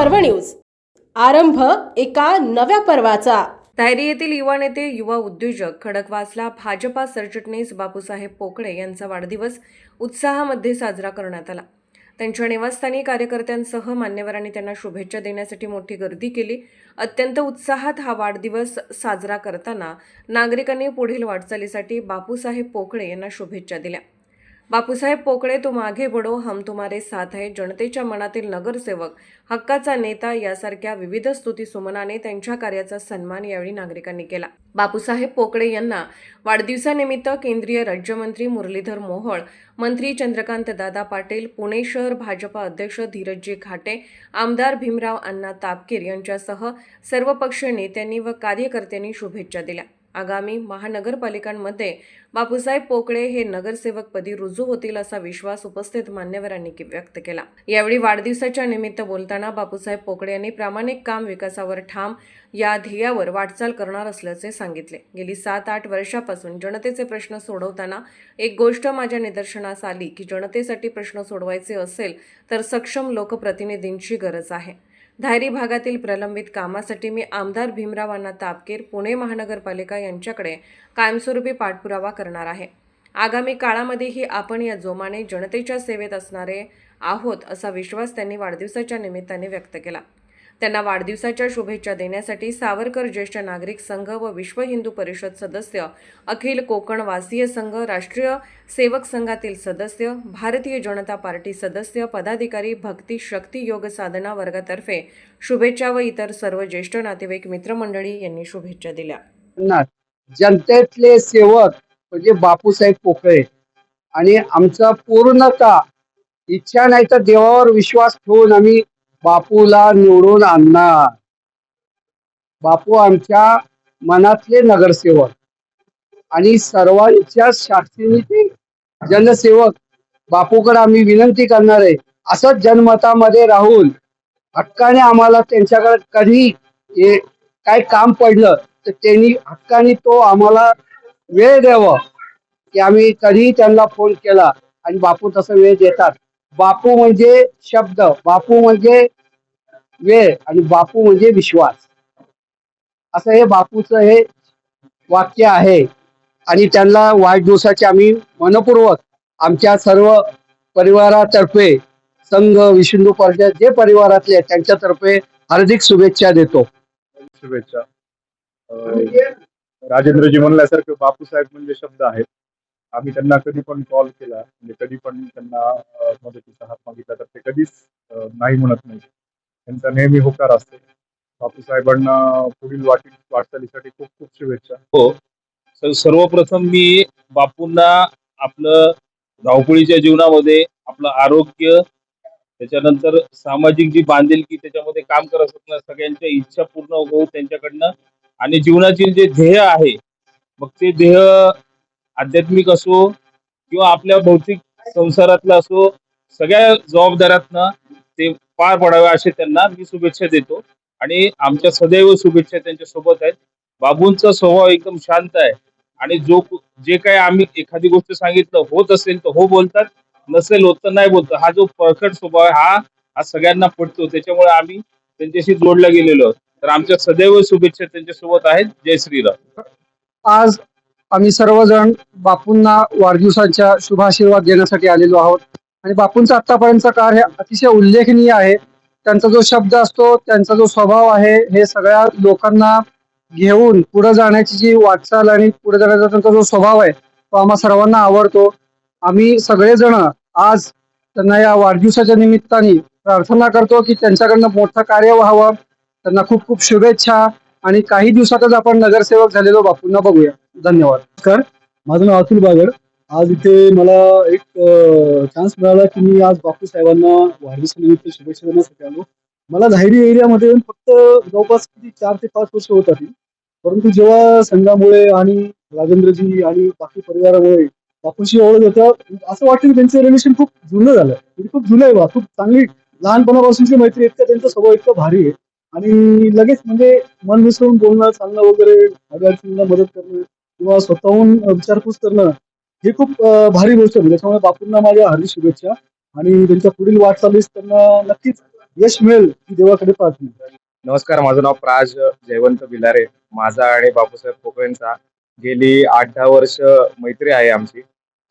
पर्व न्यूज. आरंभ एका नव्या पर्वाचा. तायरी येथील युवा नेते युवा उद्योजक खडकवासला भाजपा सरचिटणीस बापूसाहेब पोकळे यांचा वाढदिवस उत्साहामध्ये साजरा करण्यात आला. त्यांच्या निवासस्थानी कार्यकर्त्यांसह मान्यवरांनी त्यांना शुभेच्छा देण्यासाठी मोठी गर्दी केली. अत्यंत उत्साहात हा वाढदिवस साजरा करताना नागरिकांनी पुढील वाटचालीसाठी बापूसाहेब पोकळे यांना शुभेच्छा दिल्या. बापूसाहेब पोकळे तो मागे बडो हम तुम्हारे साथ आहे जनतेच्या मनातील नगरसेवक हक्काचा नेता यासारख्या विविध स्तुती सुमनाने त्यांच्या कार्याचा सन्मान यावेळी नागरिकांनी केला. बापूसाहेब पोकळे यांना वाढदिवसानिमित्त केंद्रीय राज्यमंत्री मुरलीधर मोहोळ मंत्री चंद्रकांत दादा पाटील पुणे शहर भाजपा अध्यक्ष धीरजजी घाटे आमदार भीमराव अण्णा तापकीर यांच्यासह सर्वपक्षीय नेत्यांनी व कार्यकर्त्यांनी शुभेच्छा दिल्या. आगामी महानगरपालिकांमध्ये बापूसाहेब पोकळे हे नगरसेवकपदी रुजू होतील असा विश्वास उपस्थित मान्यवरांनी व्यक्त केला. यावेळी वाढदिवसाच्या निमित्त बोलताना बापूसाहेब पोकळे यांनी प्रामाणिक काम विकासावर ठाम या ध्येयावर वाटचाल करणार असल्याचे सांगितले. गेली सात आठ वर्षापासून जनतेचे प्रश्न सोडवताना एक गोष्ट माझ्या निदर्शनास आली की जनतेसाठी प्रश्न सोडवायचे असेल तर सक्षम लोकप्रतिनिधींची गरज आहे. धायरी भागातील प्रलंबित कामासाठी मी आमदार भीमरावांना तापकीर पुणे महानगरपालिका यांच्याकडे कायमस्वरूपी पाठपुरावा करणार आहे. आगामी काळामध्येही आपण या जोमाने जनतेच्या सेवेत असणारे आहोत असा विश्वास त्यांनी वाढदिवसाच्या निमित्ताने व्यक्त केला. त्यांना वाढदिवसाच्या शुभेच्छा देण्यासाठी सावरकर ज्येष्ठ नागरिक संघ व विश्व हिंदू परिषद सदस्य अखिल कोकण वासीय संघ राष्ट्रीय सेवक संघातील सदस्य भारतीय जनता पार्टी सदस्य पदाधिकारी भक्ती शक्ती योग साधना वर्गातर्फे शुभेच्छा व इतर सर्व ज्येष्ठ नातेवाईक मित्रमंडळी यांनी शुभेच्छा दिल्या. जनतेतले सेवक म्हणजे बापूसाहेब पोकळे. आणि आमचा पूर्णतः इच्छा नाही तर देवावर विश्वास ठेवून आम्ही बापूला निवडून आणणार. बापू आमच्या मनातले नगरसेवक आणि सर्वांच्या साक्षीने ते जनसेवक. बापूकडे आम्ही विनंती करणार आहे असंच जनमतामध्ये राहून हक्काने आम्हाला त्यांच्याकडे कधी काय काम पडलं तर त्यांनी हक्काने तो आम्हाला वेळ द्यावा की आम्ही कधीही त्यांना फोन केला आणि बापू तसा वेळ देतात. बापू म्हणजे शब्द बापू म्हणजे वेळ आणि बापू म्हणजे विश्वास. असं हे बापूचं हे वाक्य आहे. आणि त्यांना वाढदिवसाचे आम्ही मनपूर्वक आमच्या सर्व परिवारातर्फे संघ विष्णू परिषद जे परिवारातले आहेत, त्यांच्यातर्फे हार्दिक शुभेच्छा देतो. शुभेच्छा. राजेंद्रजी म्हणल्यासारखं बापूसाहेब म्हणजे शब्द आहेत. आम्ही त्यांना कधी पण कॉल केला म्हणजे कधी पण त्यांना मदतीचा हात मागितला तर ते कधीच नाही म्हणत नाही. त्यांचा नेहमी होकार असते. बापूसाहेबांना पुढील वाटी वाटचालीसाठी खूप खूप शुभेच्छा. हो. तर सर्वप्रथम मी बापूंना आपलं धावपळीच्या जीवनामध्ये आपलं आरोग्य त्याच्यानंतर सामाजिक जी बांधिलकी त्याच्यामध्ये काम करत असताना सगळ्यांच्या इच्छा पूर्ण होऊ त्यांच्याकडनं आणि जीवनाचे जे ध्येय आहे मग ते ध्येय आध्यात्मिक असो किंवा आपल्या भौतिक संसारातलं असो सगळ्या जबाबदाऱ्यातनं ते पार पडावे असे त्यांना मी शुभेच्छा देतो. आणि आमच्या सदैव शुभेच्छा त्यांच्यासोबत आहेत. बाबूंचा स्वभाव एकदम शांत आहे. आणि जो जे काही आम्ही एखादी गोष्ट सांगितलं होत असेल तर हो बोलतात. नसेल होत तर नाही बोलत. हा जो परखड स्वभाव आहे हा हा सगळ्यांना पडतो त्याच्यामुळे आम्ही त्यांच्याशी जोडला गेलेलो आहोत. तर आमच्या सदैव शुभेच्छा त्यांच्यासोबत आहेत. जय श्रीराम. आज आम्ही सर्वजण बापूंना वाढदिवसाच्या शुभाशीर्वाद देण्यासाठी आलेलो आहोत. आणि बापूंचा आतापर्यंतचा कार्य अतिशय उल्लेखनीय आहे. त्यांचा जो शब्द असतो त्यांचा जो स्वभाव आहे हे सगळ्या लोकांना घेऊन पुढे जाण्याची जी वाटचाल आणि पुढे जाण्याचा त्यांचा जो स्वभाव आहे तो आम्हा सर्वांना आवडतो. आम्ही सगळेजण आज त्यांना या वाढदिवसाच्या निमित्ताने प्रार्थना करतो की त्यांच्याकडनं मोठं कार्य व्हावं. त्यांना खूप खूप शुभेच्छा आणि काही दिवसातच आपण नगरसेवक झालेलो बापूंना बघूया. धन्यवाद. नमस्कार. माझं नाव अतुल बागड. आज इथे मला एक चान्स मिळाला की मी आज बापू साहेबांना वाढदिवसानिमित्त शुभेच्छा देण्यासाठी आलो. मला झायडी एरियामध्ये येऊन फक्त जवळपास किती चार ते पाच वर्ष होत आली परंतु जेव्हा संघामुळे आणि राजेंद्रजी आणि बाकी परिवारामुळे बापूशी ओळख होत्या असं वाटतं की त्यांचं रिलेशन खूप जुनं झालं. म्हणजे खूप जुनं आहे बा. खूप चांगली लहानपणापासूनची मैत्री इतकं त्यांचा स्वभाव इतकं भारी आहे. आणि लगेच म्हणजे मन मिसळून बोलणं चालणं वगैरे अडचणींना मदत करणं किंवा स्वतःहून विचारपूस करणं ही खूप भारी गोष्ट आहे. त्याच्यामुळे बापूंना माझ्या हार्दिक शुभेच्छा आणि त्यांच्या पुढील वाटचालीस त्यांना नक्कीच यश मिळेल ही देवाकडे प्रार्थना नमस्कार माझं नाव प्राज जयवंत बिलारे. माझा आणि बापूसाहेब पोकळेंचा गेली आठ दहा वर्ष मैत्री आहे आमची.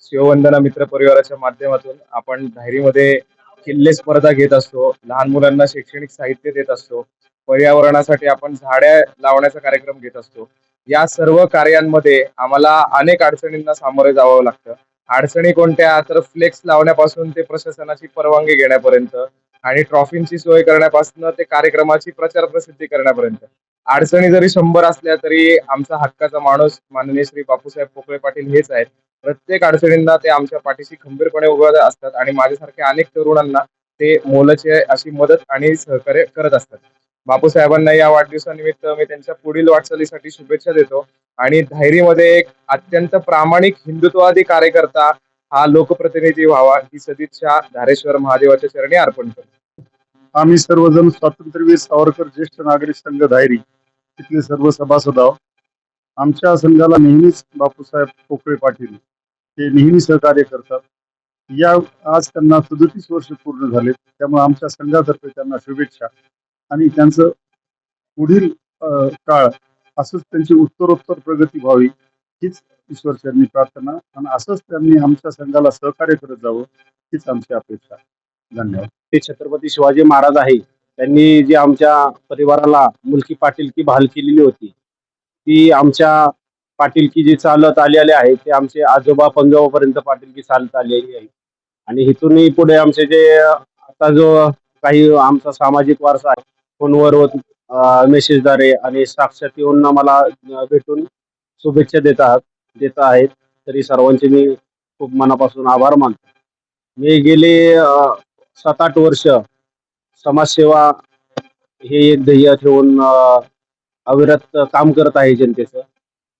शिववंदना मित्र परिवाराच्या माध्यमातून आपण धायरीमध्ये किल्ले स्पर्धा घेत असतो लहान मुलांना शैक्षणिक साहित्य देत असतो पर्यावरणासाठी आपण झाड्या लावण्याचा कार्यक्रम घेत असतो. या सर्व कार्यांमध्ये आम्हाला अनेक अडचणींना सामोरे जावं लागतं. अडचणी कोणत्या? तर फ्लेक्स लावण्यापासून ते प्रशासनाची परवानगी घेण्यापर्यंत आणि ट्रॉफींची सोय करण्यापासून ते कार्यक्रमाची प्रचार प्रसिद्धी करण्यापर्यंत. अडचणी जरी शंभर असल्या तरी आमचा हक्काचा माणूस माननीय श्री बापूसाहेब पोकळे पाटील हेच आहेत. प्रत्येक अडचणींना ते आमच्या पाठीशी खंबीरपणे उभे असतात आणि माझ्यासारख्या अनेक तरुणांना ते मोलाचे अशी मदत आणि सहकार्य करत असतात. बापूसाहेबांना या वाढदिवसानिमित्त मी त्यांच्या पुढील वाटचालीसाठी शुभेच्छा देतो आणि धायरीमध्ये एक अत्यंत प्रामाणिक हिंदुत्ववादी कार्यकर्ता हा लोकप्रतिनिधी व्हावा ही सदिच्छा धारेश्वर महादेवाच्या चरणी अर्पण करतो. आम्ही सर्वजण स्वातंत्र्यवीर सावरकर ज्येष्ठ नागरिक संघ धायरी तिथले सर्व सभासद आहोत. आमच्या संघाला नेहमीच बापूसाहेब पोकळे पाटील ते नेहमी सहकार्य करतात. या आज त्यांना सदतीस वर्ष पूर्ण झाले. त्यामुळे आमच्या संघातर्फे त्यांना शुभेच्छा. आणि त्यांचं पुढील काळ असंच त्यांची उत्तरोत्तर प्रगती व्हावी हीच ईश्वरचरणी प्रार्थना. आणि असंच त्यांनी आमच्या संघाला सहकार्य करत जावं हीच आमची अपेक्षा. धन्यवाद. ते छत्रपती शिवाजी महाराज आहे. त्यांनी जी आमच्या परिवाराला मुलकी पाटीलकी बहाल केलेली होती ती आमच्या पाटीलकी जी चालत आलेले आहे ते आमचे आजोबा पंजोबापर्यंत पाटीलकी चालत आलेली आहे. आणि इथूनही पुढे आमचे जे आता जो काही आमचा सामाजिक वारसा आहे फोनवर मेसेजद्वारे आणि साक्षात येऊन मला भेटून शुभेच्छा देतात देत आहेत. तरी सर्वांचे मी खूप मनापासून आभार मानतो. मी गेले सात आठ वर्ष समाजसेवा हे एक ध्येय ठेवून अविरत काम करत आहे जनतेचं.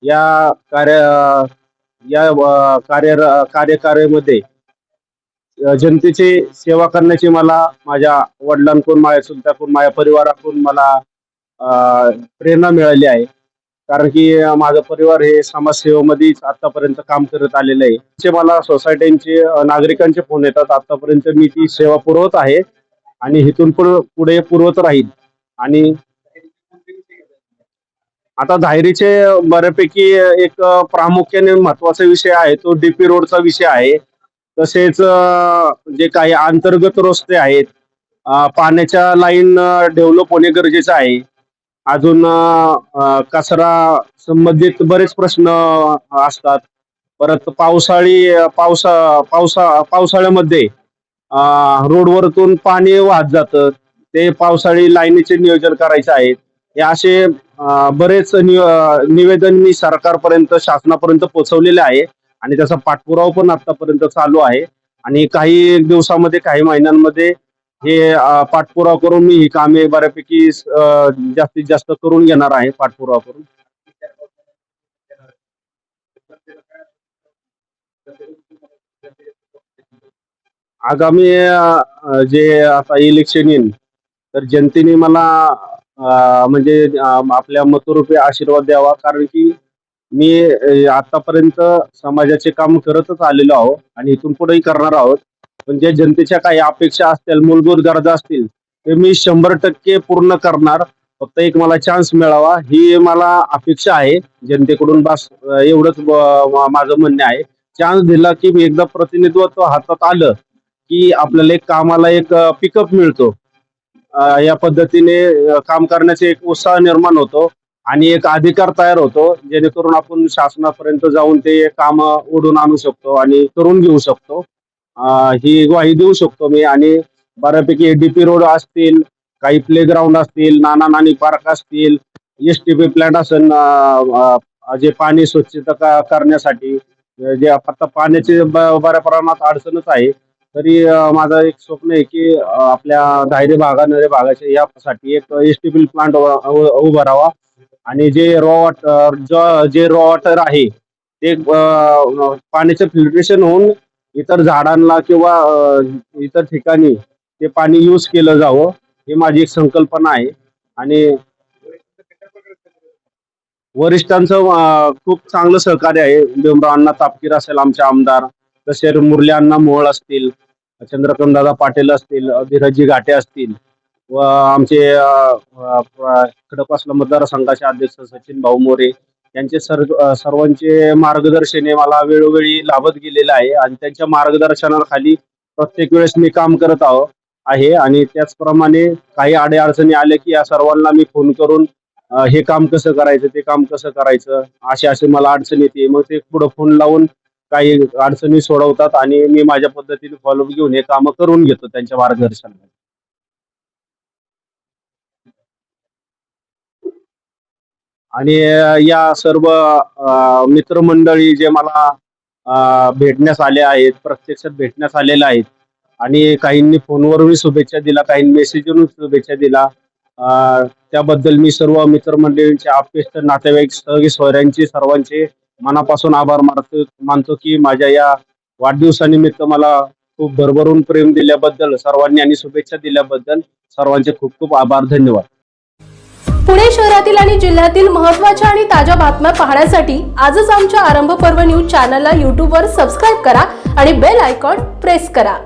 या कार्य या कार्य कार्यकार्यामध्ये जनतेची सेवा करण्याची मला माझ्या वडिलांकडून माझ्या चुलत्याकडून माझ्या परिवाराकडून मला प्रेरणा मिळाली आहे. कारण की माझा माझं परिवार हे समाजसेवेमध्येच आतापर्यंत काम करत आलेलं आहे. जे मला सोसायटींचे नागरिकांचे फोन येतात आतापर्यंत मी ती सेवा पुरवत आहे. आणि इथून पण पुढे पुरवत राहील. आणि आता धायरीचे बऱ्यापैकी एक प्रामुख्याने महत्त्वाचा विषय आहे तो डीपी रोडचा विषय आहे. तसेच जे काही अंतर्गत रस्ते आहेत पाण्याच्या लाईन डेव्हलप होणे गरजेचं आहे. अजून कचरा संबंधित बरेच प्रश्न असतात. परत पावसाळी पावसा पावसा पावसाळ्यामध्ये रोडवरतून पाणी वाहत जातं. ते पावसाळी लाईनीचे नियोजन करायचं आहे. हे असे बरेच नि- निवेदन मी सरकारपर्यंत शासनापर्यंत पोहोचवलेले आहे. आणि त्याचा पाठपुरावा पण आतापर्यंत चालू आहे. आणि काही दिवसामध्ये काही महिन्यांमध्ये हे पाठपुरावा करून मी ही कामे बऱ्यापैकी जास्तीत जास्त करून घेणार आहे पाठपुरावा करून. आगामी जे आता इलेक्शन येईल तर जनतेने मला म्हणजे आपल्या मतरूपी आशीर्वाद द्यावा. कारण की मी आतापर्यंत समाजाचे काम करतच आलेलो आहोत आणि इथून पुढेही करणार आहोत. पण ज्या जनतेच्या काही अपेक्षा असतील मूलभूत गरजा असतील ते मी शंभर टक्के पूर्ण करणार. फक्त एक मला चान्स मिळावा ही मला अपेक्षा आहे. जनतेकडून बस एवढंच माझं म्हणणं आहे. चान्स दिला की मी एकदा प्रतिनिधित्व हातात आलं की आपल्याला एक कामाला एक पिकअप मिळतो. या पद्धतीने काम करण्याचे एक उत्साह निर्माण होतो आणि एक अधिकार तयार होतो जेणेकरून आपण शासनापर्यंत जाऊन ते काम ओढून आणू शकतो आणि करून घेऊ शकतो. ही ग्वाही देऊ शकतो मी आणि बऱ्यापैकी डीपी रोड असतील काही प्लेग्राऊंड असतील नाना नानी पार्क असतील एस टी पी प्लॅन्ट असेल जे पाणी स्वच्छता करण्यासाठी जे आता पाण्याची ब- बऱ्या प्रमाणात अडचणच आहे तरी माझं एक स्वप्न आहे की आपल्या धायरे भागा नरे भागाच्या यासाठी एक एस टी पी प्लांट उभा आणि जे रॉ वॉटर जे रॉ वॉटर आहे ते पाण्याचं फिल्ट्रेशन होऊन इतर झाडांना किंवा इतर ठिकाणी ते पाणी यूज केलं जावं ही माझी एक संकल्पना आहे. आणि वरिष्ठांचं खूप चांगलं सहकार्य आहे. भीमराव अण्णा तापकीर असेल आमचे आमदार. तसे मुरली अण्णा मोहोळ असतील चंद्रकांत दादा पाटील असतील धीरजी घाटे असतील व आमचे अ, खडकवासला मतदारसंघाचे अध्यक्ष सचिन भाऊ मोरे यांचे सर्व सर्वांचे मार्गदर्शन हे मला वेळोवेळी लाभत गेलेलं आहे आणि त्यांच्या मार्गदर्शनाखाली प्रत्येक वेळेस मी काम करत आहो आहे आणि त्याचप्रमाणे काही अडीअडचणी आल्या की या सर्वांना मी फोन करून हे काम कसं करायचं ते काम कसं करायचं असे असे मला अडचण येते. मग ते पुढं फोन लावून काही अडचणी सोडवतात आणि मी माझ्या पद्धतीने फॉलोअप घेऊन हे कामं करून घेतो त्यांच्या मार्गदर्शनाने आणि या सर्व मित्रमंडळी जे मला भेटण्यास आले आहेत प्रत्यक्षात भेटण्यास आलेले आहेत आणि काहींनी फोनवरही शुभेच्छा दिला काहींनी मेसेजवरून शुभेच्छा दिला त्याबद्दल मी सर्व मित्रमंडळींचे आप्तेष्ट नातेवाईक सहगी सोयऱ्यांचे सर्वांचे मनापासून आभार मानतो. मानतो की माझ्या या वाढदिवसानिमित्त मला खूप भरभरून प्रेम दिल्याबद्दल सर्वांनी आणि शुभेच्छा दिल्याबद्दल सर्वांचे खूप खूप आभार धन्यवाद. पुणे शहरातील आणि जिल्ह्यातील महत्त्वाच्या आणि ताज्या बातम्या पाहण्यासाठी आजच आमच्या आरंभ पर्व न्यूज चॅनलला यूट्यूबवर सबस्क्राईब करा आणि बेल आयकॉन प्रेस करा.